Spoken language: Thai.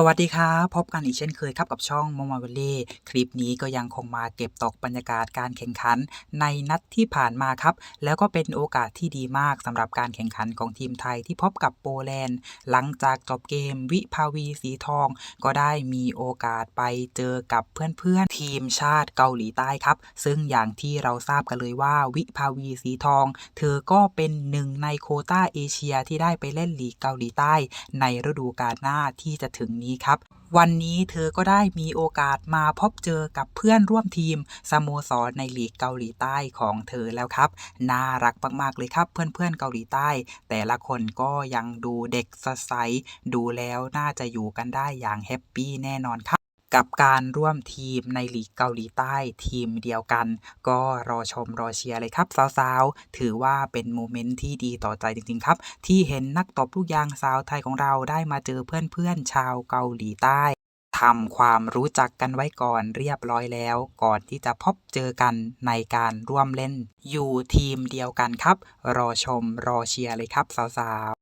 สวัสดีครับพบกันอีกเช่นเคยครับกับช่องมอม a เวลเล่คลิปนี้ก็ยังคงมาเก็บตกบรรยากาศการแข่งขันในนัดที่ผ่านมาครับ แล้วก็เป็นโอกาสที่ดีมากสำหรับการแข่งขันของทีมไทยที่พบกับโปแลนด์ หลังจากจบเกมวิภาวีสีทอง ก็ได้มีโอกาสไปเจอกับเพื่อนๆทีมชาติเกาหลีใต้ครับ ซึ่งอย่างที่เราทราบกันเลยว่าวิภาวีสีทอง เธอก็เป็นหนึ่งในโคต้าเอเชียที่ได้ไปเล่นลีกเกาหลีใต้ ในฤดูกาลหน้าที่จะถึงนี้ครับ วันนี้เธอก็ได้มีโอกาสมาพบเจอกับเพื่อนร่วมทีมสโมสรในลีกเกาหลีใต้ของเธอแล้วครับ น่ารักมากๆเลยครับ เพื่อนๆเกาหลีใต้ แต่ละคนก็ยังดูเด็กสดใสดูแล้วน่าจะอยู่กันได้อย่างแฮปปี้แน่นอนครับ กับการร่วมทีมในลีกเกาหลีใต้ทีมเดียวกัน ก็รอชมรอเชียร์เลยครับสาวๆ ถือว่าเป็นโมเมนต์ที่ดีต่อใจจริงๆครับ ที่เห็นนักตบลูกยางสาวไทยของเราได้มาเจอเพื่อนๆชาวเกาหลีใต้ทำความรู้จักกันไว้ก่อนเรียบร้อยแล้ว ก่อนที่จะพบเจอกันในการร่วมเล่น อยู่ทีมเดียวกันครับ รอชมรอเชียร์เลยครับสาว